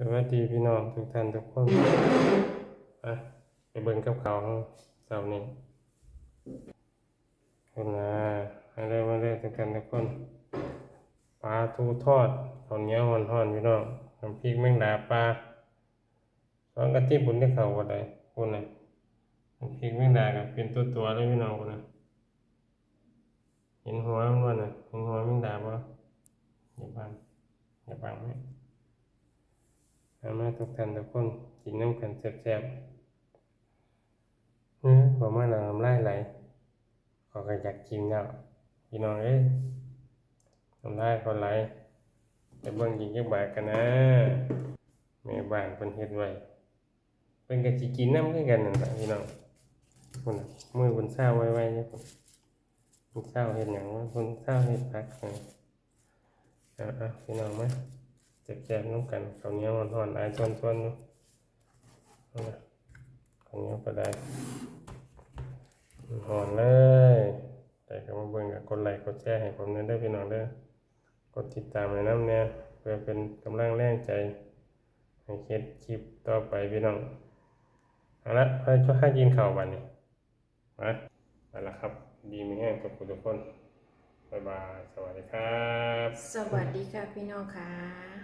สวัสดีพี่น้องทุกท่านทุกคนอะไปเบิ่งกับเขาเสาร์นี้คุณนะมาเริ่มมาเริ่มทุกท่านทุกคนปลาทูทอดข้าวเหนียวห่อนพี่น้องน้ำพริกแมงดาปลาสองกะทิบุญได้เข้าบ่ได้คุณน่ะน้ำพริกแมงดาก็เป็นตัวๆเลยพี่น้องคุณน่ะเห็นหัวมันบ่น่ะเห็นหัวแมงดาบ่อย่าบังอย่าบังไว้ม มาทุกท่านทุกคนกินน้ำกันแซ่บๆเออผมว่าเราน้ำลายไหลขอก็อยากกินแล้วพี่น้องเอ้ยน้ำลายก็ไหลแต่เบิ่งกินจักบาทกันนะแม่บ้านเพิ่นเฮ็ดไว้เพิ่นก็สิกินน้ำคือกันนั่นแหละพี่น้องพุ่นมือเพิ่นเช้าไว้ๆเนี่ยพุ่นเพิ่นเช้าเฮ็ดหยังวะเพิ่นเช้าเฮ็ดผักเออเอาๆพี่น้องมา แจกๆน้ำกันข้าวเหนียวห่อนๆหลายส่วนๆอยู่เอาล่ะข้าวเหนียวก็ได้หอนเลยแต่ก็มาเบิ่งกับกดไลค์กดแชร์ให้ผมเนี่ยเด้พี่น้องเด้อกดติดตามให้น้ำเนี่ยเพื่อเป็นกำลังแรงใจให้เฮ็ดคลิปต่อไปพี่น้องเอาละไปช่วยให้กินข้าวบัดนี้มาไปละครับ ดีมีแห้งทุกคนทุกคนบ๊ายบาย สวัสดีครับ สวัสดีค่ะพี่น้องค่ะ